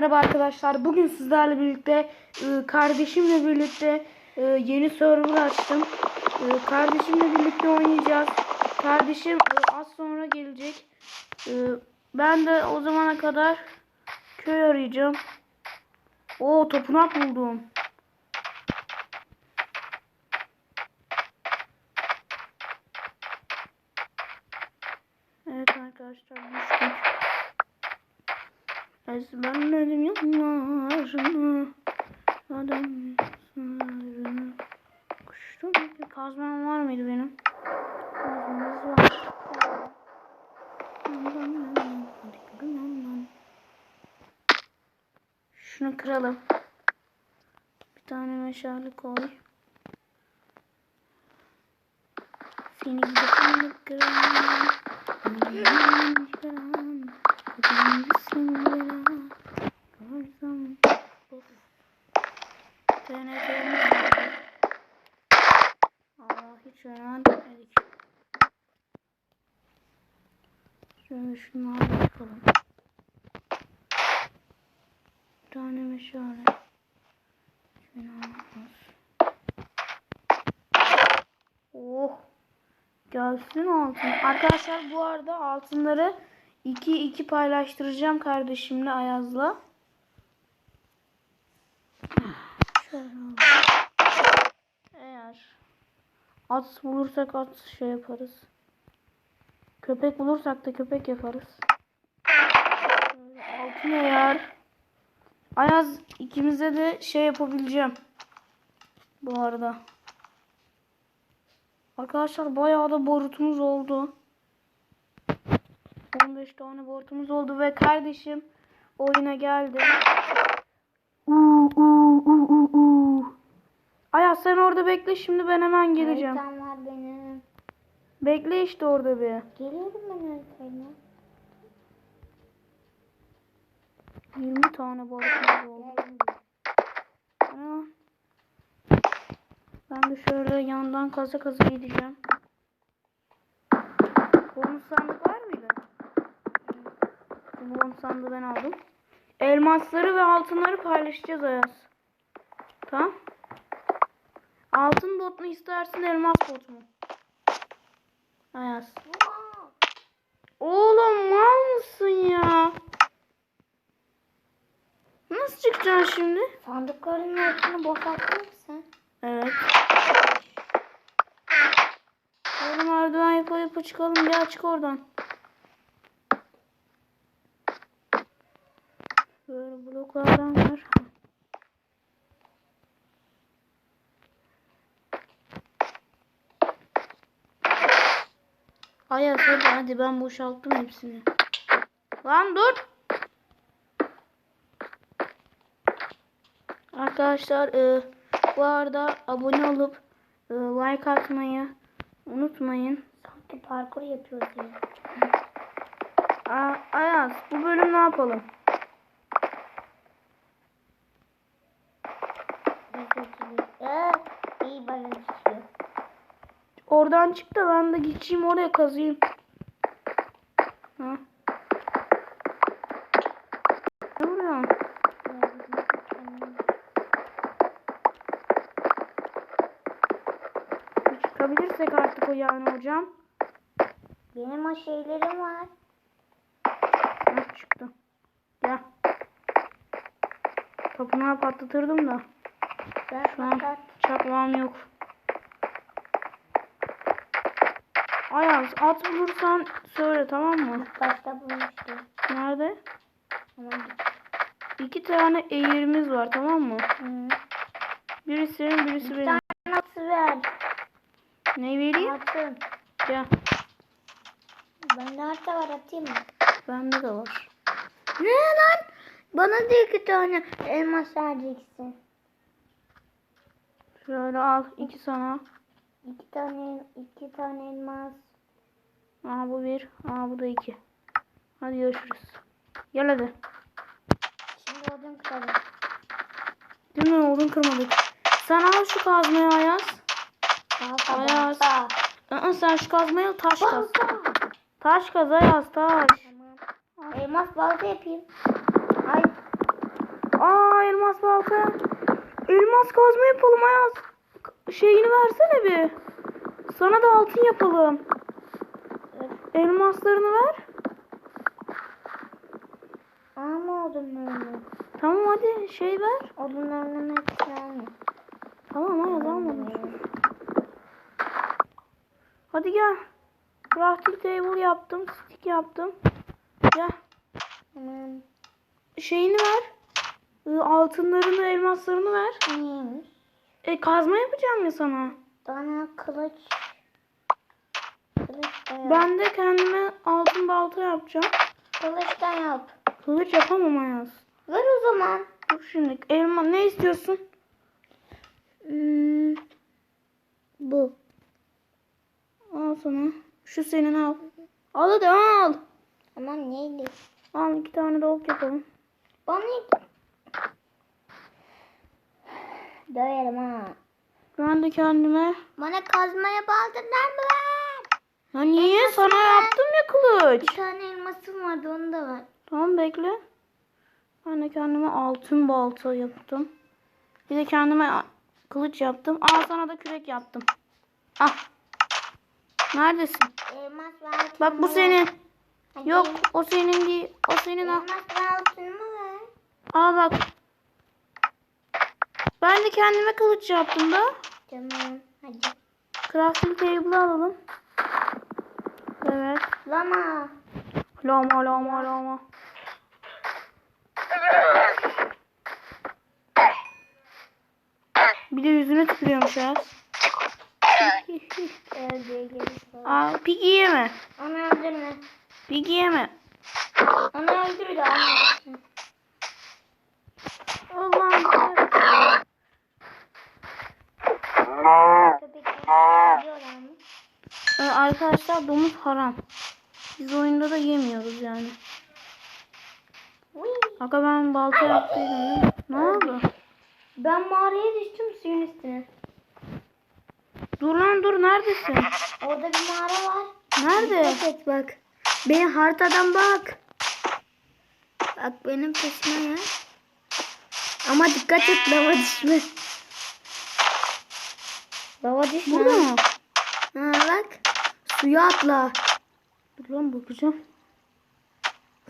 Merhaba arkadaşlar. Bugün sizlerle birlikte e, kardeşimle birlikte e, yeni server açtım. E, Kardeşimle birlikte oynayacağız. Kardeşim az sonra gelecek. Ben de o zamana kadar köy arayacağım. Oo topunak buldum. Evet arkadaşlar düştük. Ezberledim yıllarını Adam sınırını Kuştum bir kazmam var mıydı benim? Kazmamız var. Şunu kıralım. Bir tane meşale koy. Seni gidip kıralım. Kıralım. Hiç önemli demedik. Şöyle şunları yapalım. Bir tane meşale. Olmaz. Oh. Gelsin altın. Arkadaşlar bu arada altınları 2 2 paylaştıracağım kardeşimle Ayaz'la. Eğer at bulursak at şey yaparız. Köpek bulursak da köpek yaparız. Altın eğer Ayaz ikimize de şey yapabileceğim. Bu arada. Arkadaşlar bayağı da borutumuz oldu. 15 tane borutumuz oldu ve kardeşim oyuna geldi. Uuu uuu uuu uuu. Ayaz sen orada bekle şimdi ben hemen geleceğim. Haritam var benim. Bekle işte orada bir. Geliyorum ben haritayla. 20 tane borutumuz oldu. Ben de şöyle yandan kaza kaza gideceğim. Bonus bonus sandığı ben aldım. Elmasları ve altınları paylaşacağız Ayaz. Tamam. Altın bot mu istersin elmas bot mu? Ayaz. Oğlum mal mısın ya? Nasıl çıkacaksın şimdi? Sandıkların altını boşalttın mı sen? Evet. Böyle merdiven yapa yapa çıkalım. Gel çık oradan. Böyle bloklardan var. Ayaz hadi ben boşalttım hepsini. Lan dur. Arkadaşlar e, bu arada abone olup e, like atmayı unutmayın. Sanki parkur yapıyoruz ya. Ayaz bu bölüm ne yapalım? Ee. Oradan çık da ben de geçeyim oraya kazıyım. Ha. Ne vuruyorsun? Çıkabilirsek artık o yani hocam. Benim o şeylerim var. Ha, çıktı. Gel. Tapınağı patlatırdım da. Ben Şu an fakat çakmağım yok. Ayaz at bulursan söyle tamam mı? başta bulmuştum. Nerede? İki tane eğirimiz var tamam mı? Hı. Birisi senin birisi Bir benim. tane atı ver. Ne vereyim? Atın. Gel. Bende harita var atayım mı? Bende de var. Ne lan? Bana da iki tane elmas vereceksin. Şöyle al iki sana. İki tane, iki tane elmas. Aa bu bir. Aa bu da iki. Hadi görüşürüz. Gel hadi. Şimdi odun kıralım. Değil mi? Odun kırmadık. Sen al şu kazmayı Ayaz. Ayaz. Aa, sen şu kazmayı al taş kaz. Taş kaz Ayaz taş. Elmas balta yapayım. Ay elmas balta. Elmas kazma yapalım Ayaz. Şeyini versene bir. Sana da altın yapalım. Elmaslarını ver. Ama odunlarını. Tamam hadi şey ver. Odunlarının hepsini. Tamam Ayaz almadım. Hadi gel. Crafting table yaptım. Stick yaptım. Gel. Tamam. Şeyini ver. Altınlarını, elmaslarını ver. Neymiş? E kazma yapacağım ya sana. Bana kılıç. Kılıç da yap. Ben de kendime altın balta yapacağım. Kılıç da yap. Kılıç yapamam Ayaz. Ver o zaman. Dur şimdi. Elma ne istiyorsun? Hmm, bu. Al sana. Şu senin al. Al hadi al. Aman neydi? Al iki tane de ok yapalım. Bana Döverim ha. Ben de kendime. Bana kazmaya baldırlar mı ver? Ya niye? Elması Sana ver. yaptım ya Bir kılıç. tane elmasım vardı onu da ver. Tamam bekle. Ben de kendime altın balta yaptım. Bir de kendime kılıç yaptım. Al sana da kürek yaptım. Ah. Neredesin? Elmas ve altın Bak bu ver. senin. Hadi. Yok o senin değil. O senin al. Elmas ve altınımı ver. Al bak. Ben de kendime kılıç yaptım da. Tamam. Hadi. Crafting table alalım. Evet. Lama. Lama lama lama. Bir de yüzüne tükürüyormuş ya. Aa, pigi yeme. Onu öldürme. Pigi yeme. Onu öldür de. Allah'ım. Mı? Ee, arkadaşlar domuz haram. Biz oyunda da yemiyoruz yani. Aga ben balta yaptıydım? Ne oldu? Ben mağaraya düştüm suyun üstüne. Dur lan dur neredesin? Orada bir mağara var. Nerede? Dikkat et bak. Benim haritadan bak. Bak benim peşime ya. Ama dikkat et lava düşme. Lava düşme. Burada mı? Ha bak. Suya atla. Dur lan bakacağım.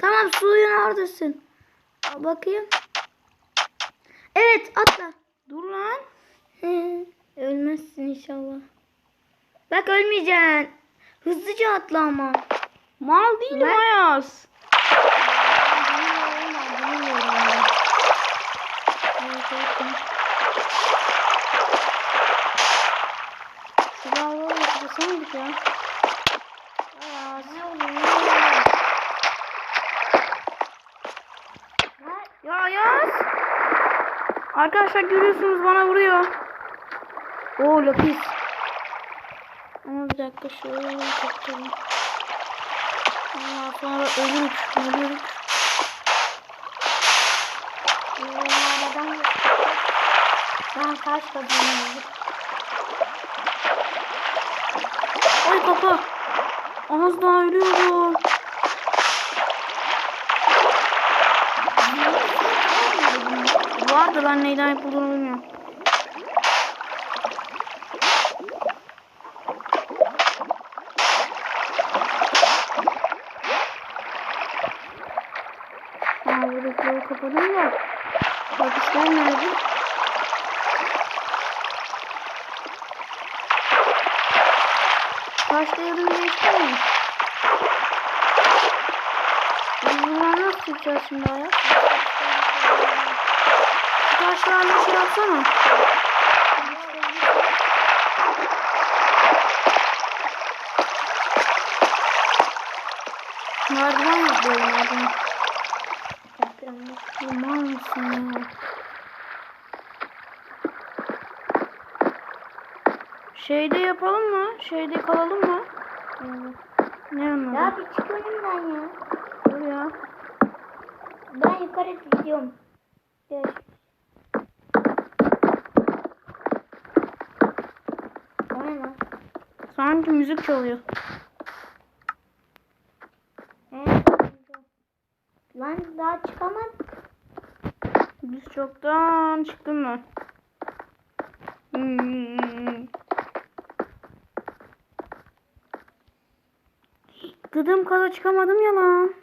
Tamam suyun oradasın. Bakayım. Evet atla. Dur lan. Ölmezsin inşallah. Bak ölmeyeceksin. Hızlıca atla ama. Mal değilim Ben- Ayaz. Ya. Ne oluyor? Ya Ayaz. Arkadaşlar görüyorsunuz bana vuruyor. Oo lapis. Ama bir dakika şöyle çekelim. Ondan sonra ölürük. Ölürük. Mağaradan Ben kaç kazanıyorum. Ay kaka. Az daha ölüyorum. Vardı ben neyden yapıldığını bilmiyorum. Aa buradakileri kapadım da. Bak işler nerede? Taşla yerini değiştir mi? Biz buradan nasıl çıkacağız şimdi ayak? Şu taşlarla şey yapsana. Merdiven böyle merdiven. Yaman mısın ya? Şeyde yapalım mı? Şeyde kalalım mı? Ne anladın? Ya bir çık önümden ya. Dur ya. Ben yukarı gidiyorum. Lan? Sanki müzik çalıyor. He, Lan daha çıkamadık. Biz çoktan çıktım ben. Hmm. Gıdım kala çıkamadım ya lan.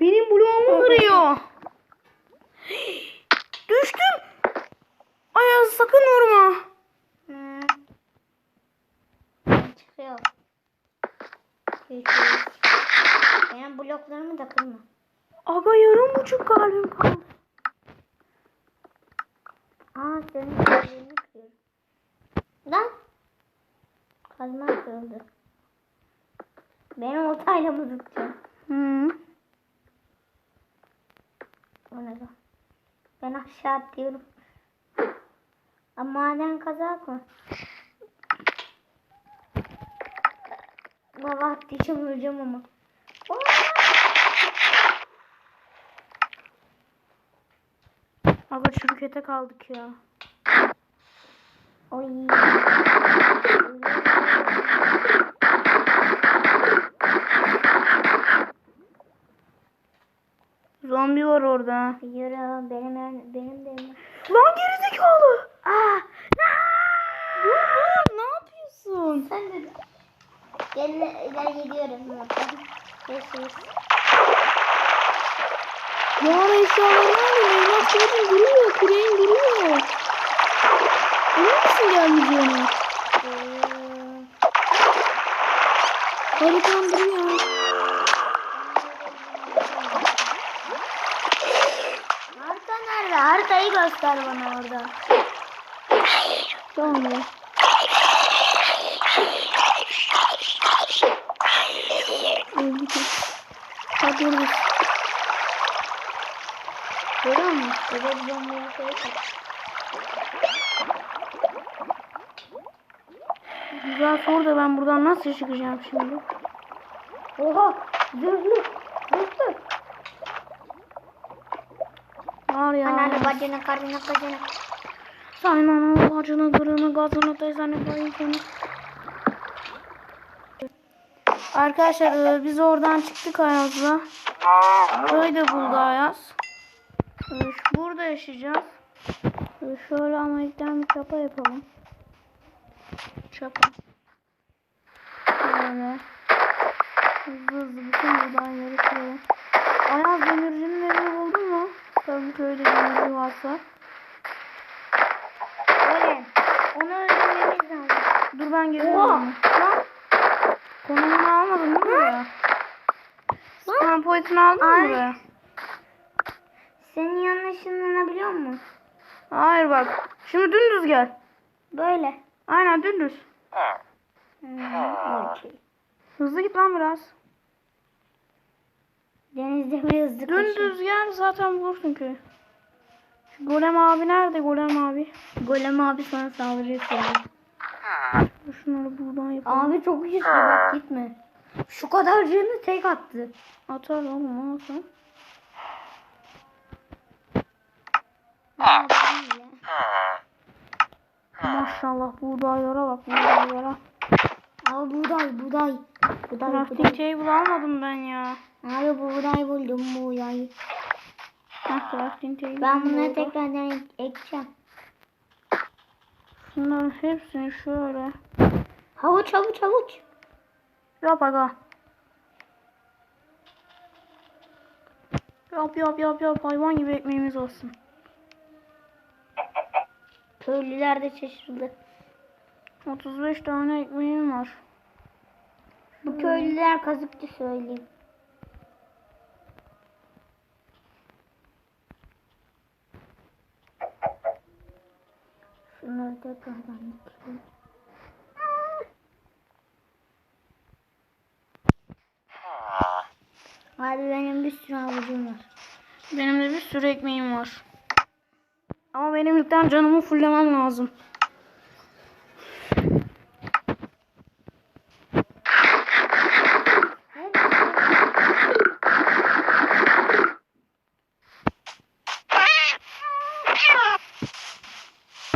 Benim bloğumu kırıyor. Düştüm. Ayaz sakın vurma. Hı. Ben Çıkıyor. Görüşürüz. Benim bloklarımı da kırma. Buçuk kalbim kaldı. Aa senin kalbini kırıyorum. Lan. Kazma kırıldı. Benim oltayla mı tutacağım? Hı. O ne? Ben aşağı atlıyorum. Ama maden kazak mı? Baba atlayacağım öleceğim ama. Aga çürükete kaldık ya. Oy. Zombi var orada. Yürü benim ev- benim de. Lan gerizekalı. Aa! Dur dur ne yapıyorsun? Sen de Gel ben gidiyorum. Görüşürüz. Ya eşyalarını alın. Evlat gördüm duruyor. Kureyin duruyor. Emin misin gelmeyeceğine? Ee, Haritan duruyor. Harita nerede? Haritayı göster bana orada. Tamam ya. Öldük. Hadi orada. Zombiye. Güzel sor da ben buradan nasıl çıkacağım şimdi? Oha! Zırhlı! Zırhlı! Var ya. Ananı bacını karnını kocana. Sen ananı bacını kırını gazını teyzeni bayıcını. Arkadaşlar e, biz oradan çıktık Ayaz'la. Köyde buldu Ayaz. Burada yaşayacağız. Şöyle ama ilkten bir çapa yapalım. Çapa. Böyle. Hızlı hızlı bütün buğdayları koyalım. Ayaz demircinin evini buldun mu? Tabii köyde demirci varsa. Öyle. Onu öldürmemiz lazım. Dur ben geliyorum. Konumunu almadın mi buraya? Spam pointini aldın mı Ay. buraya? Senin yanına ışınlanabiliyor musun? Hayır bak. Şimdi dümdüz gel. Böyle. Aynen dümdüz. Hmm, okey. Hızlı git lan biraz. Denizde bir hızlı Dümdüz gel zaten bulursun köyü. Şu Golem abi nerede Golem abi? Golem abi sana saldırıyor seni. Dur Şunları buradan yapalım. Abi çok güçlü bak gitme. Şu kadar canı tek attı. Atar oğlum atar. Aa, benim ya. Maşallah buğdaylara bak buğdaylara. Abi buğday buğday. Buğday Crafting buğday. table almadım ben ya. Abi buğday buldum buğday. Heh, crafting table. Ben bunları tekrardan ek- ekeceğim. Şunların hepsini şöyle. Havuç havuç havuç. Yap aga. Yap yap yap yap hayvan gibi ekmeğimiz olsun. Köylüler de şaşırdı. 35 tane ekmeğim var. Bu köylüler kazıkçı söyleyeyim. Şunları tekrardan ekeyim. Abi benim bir sürü havucum var. Benim de bir sürü ekmeğim var. Ama benim ilkten canımı fullemem lazım.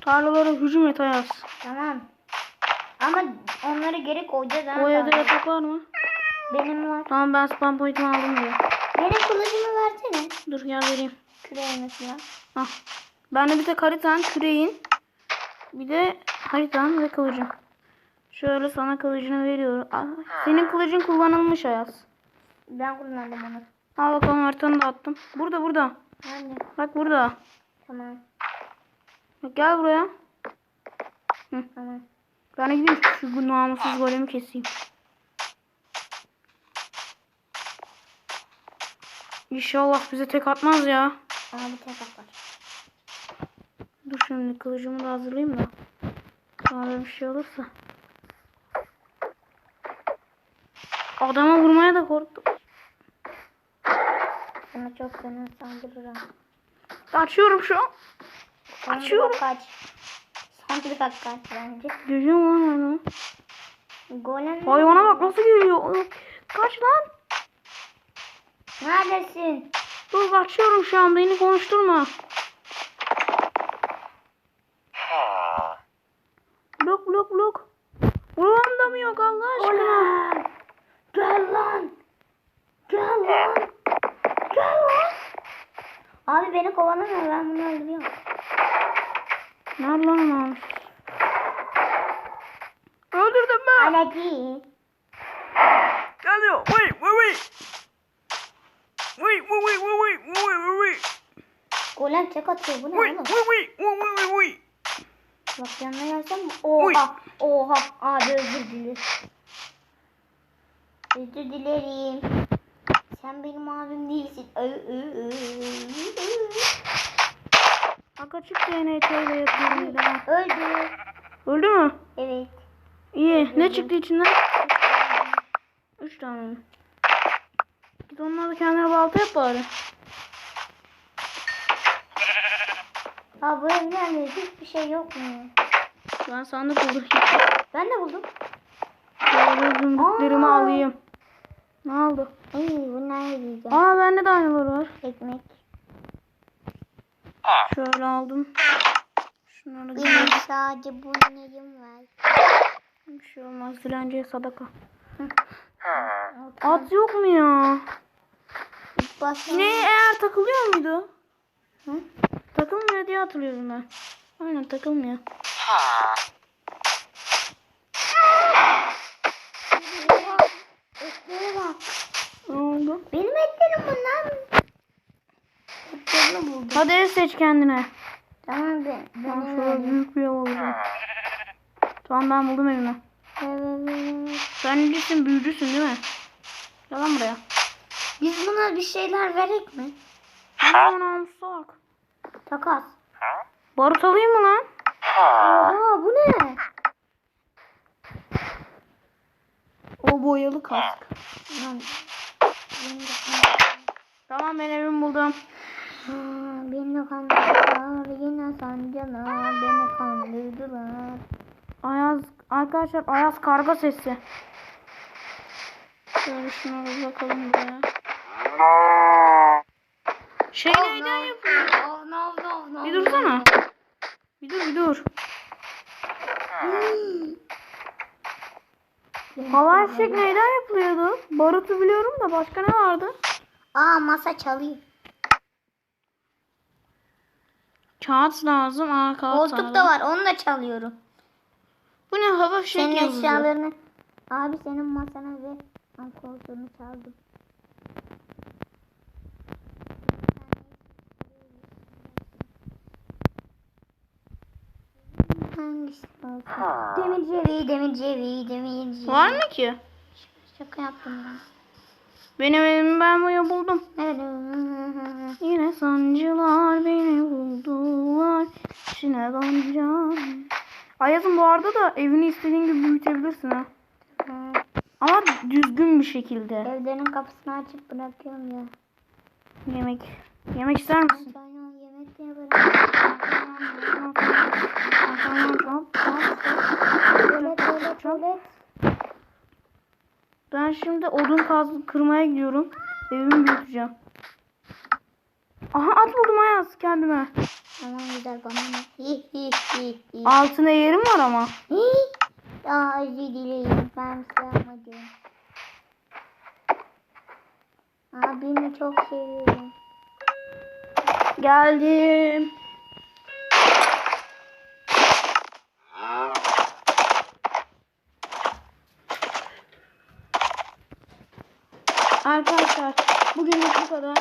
Tarlalara hücum et Ayaz. Tamam. Ama onları geri koyacağız ha. O evde yatak var mı? Benim var. Tamam ben spam point'imi aldım diye. Benim kılıcımı versene. Dur gel vereyim. Küreği mesela. Ah. Ben de bir tek haritan, küreğin. Bir de haritan ve kılıcım. Şöyle sana kılıcını veriyorum. Ah, senin kılıcın kullanılmış Ayaz. Ben kullandım onu. Al bakalım haritanı da attım. Burada burada. Anne. Bak burada. Tamam. Bak gel buraya. Tamam. Ben de gideyim şu namussuz golemi keseyim. İnşallah bize tek atmaz ya. Ama bir tek var. Dur şimdi kılıcımı da hazırlayayım da. Sonra bir şey olursa. Adama vurmaya da korktum. Sana çok fena saldırırım. Açıyorum şu an. Son Açıyorum. kaç. Son bir bak kaç bence. Görüyorum lan onu. Golem. Hayvana bak nasıl geliyor. Kaç lan. Neredesin? Dur açıyorum şu an beni konuşturma. Blok blok blok. Buram da mı yok Allah aşkına? Golem. Gel lan. Gel lan. Gel lan. Beni kovalamıyor ben bunu öldürüyorum. Nerede lan? Öldürdüm ben. Aleci. Geliyor. Wait wait wait. Wait wait wait wait wait wait wait Golem tek atıyor bu ne wait oğlum? wait wait wait wait wait wait. Bak yanına gelsem oha oha abi özür dilerim. Özür dilerim. Sen benim abim değilsin. Bak açık DNT ile yapıyorum. Öldü. Öldü mü? Evet. İyi. Ne çıktı içinden? Üç tane? Git onları kendine balta yap bari. Ha bu evlerde hiçbir şey yok mu? Ben sandık buldum. Ben de buldum. Zümrütlerimi alayım. Ne oldu? İyi bunlar yiyeceğim. Aa bende de aynıları var. Ekmek. Şöyle aldım. Şunları Benim sadece bu neyim var. Bir şey olmaz. Dilenciye sadaka. At yok mu ya? Ne eğer takılıyor muydu? Hı? Takılmıyor diye hatırlıyorum ben. Aynen takılmıyor. Ne oldu? Benim etlerim bunlar. Etlerini buldum. Hadi ev seç kendine. Tamam ben. Ben Ben şöyle büyük bir ev alacağım. Tamam ben buldum evimi. Sen necisin? Büyücüsün değil mi? Gel lan buraya. Biz buna bir şeyler verek mi? Aman namusa bak. Takas. Barut alayım mı lan? Aa bu ne? O boyalı kask. Tamam ben evimi buldum. Beni kandırdılar. Yine sandılar. Beni kandırdılar. Ayaz arkadaşlar Ayaz karga sesi. Şöyle şuna bir bakalım buraya. Şey neyden yapıyor? No no no no. Bir dursana. Bir dur bir dur. Hava fişek neyden yapılıyordu? Barutu biliyorum da başka ne vardı? Aa masa çalıyor. Kağıt lazım. Aa kağıt Koltuk lazım. da var onu da çalıyorum. Bu ne hava fişek Senin yazıyor. eşyalarını. Abi senin masana ve koltuğunu çaldım. Hangisi olsun? Demirci evi, demirci evi, demirci evi. Var mı ki? Şaka yaptım ben. Benim evimi ben buraya buldum. Evet. Yine sancılar beni buldular. İçine dalacağım. Ayaz'ım bu arada da evini istediğin gibi büyütebilirsin ha. Ama düzgün bir şekilde. Evlerin kapısını açıp bırakıyorum ya. Yemek. Yemek ister misin? Ben yemek yaparım. Ben şimdi odun kaz kırmaya gidiyorum. Evimi büyüteceğim. Aha at buldum Ayaz kendime. Tamam güzel bana ne? Altına yerim var ama. Aa özür dilerim. Ben bir şey yapmadım. Abimi çok seviyorum. Geldim. Arkadaşlar bugünlük bu kadar.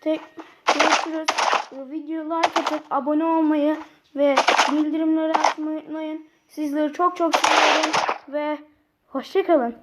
Tek görüşürüz. Video like atıp abone olmayı ve bildirimleri açmayı unutmayın. Sizleri çok çok seviyorum ve hoşçakalın.